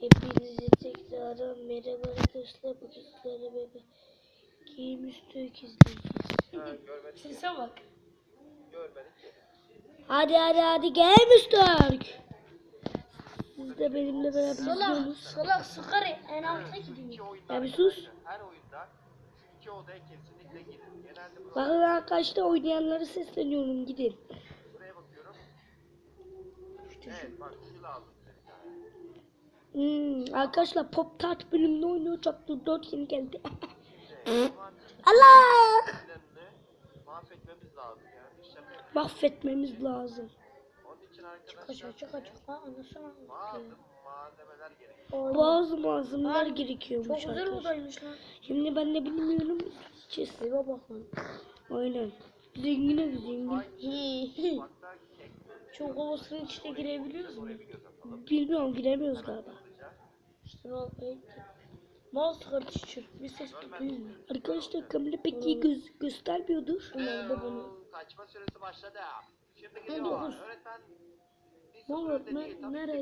Hepinize tekrar merhaba arkadaşlar. Bugün sizlerle beraber Game Üstü izleyeceğiz. Sese bak. Görmedik. Hadi hadi hadi Game Üstü. Siz de benimle beraber izliyorsunuz. salak sıkarı en alta gidiyor. Ya bir sus. Her oyunda iki odaya kesinlikle gidin. Genelde Bakın arkadaşlar oynayanları sesleniyorum gidin. buraya bakıyorum. Evet bak şu lazım. Arkadaşlar Pop Tart bölümünde oynayacaktı. 4 yeni geldi. An Allah! mahvetmemiz lazım yani. Mahvetmemiz lazım. Onun için arkadaşlar Kaçak kaçak ha anasını bazı malzemeler gerekiyor. Bazı malzemeler Ay, gerekiyormuş Çok güzel arkadaşlar. odaymış lan. Şimdi ben de bilmiyorum. Eve bak lan. Aynen. Zengine zengin. Hi. Çok havasının içine girebiliyoruz mu? Bilmiyorum giremiyoruz galiba. Hızlıca. İşte al evet. Mouse sıkarı teacher. Bir ses de duymuyor. Arkadaşlar kamera pek iyi göz göstermiyordur. Onlar da bunu. Ee, Kaçma süresi başladı. Şimdi gidiyor. Öğretmen Ne. Tabii nereye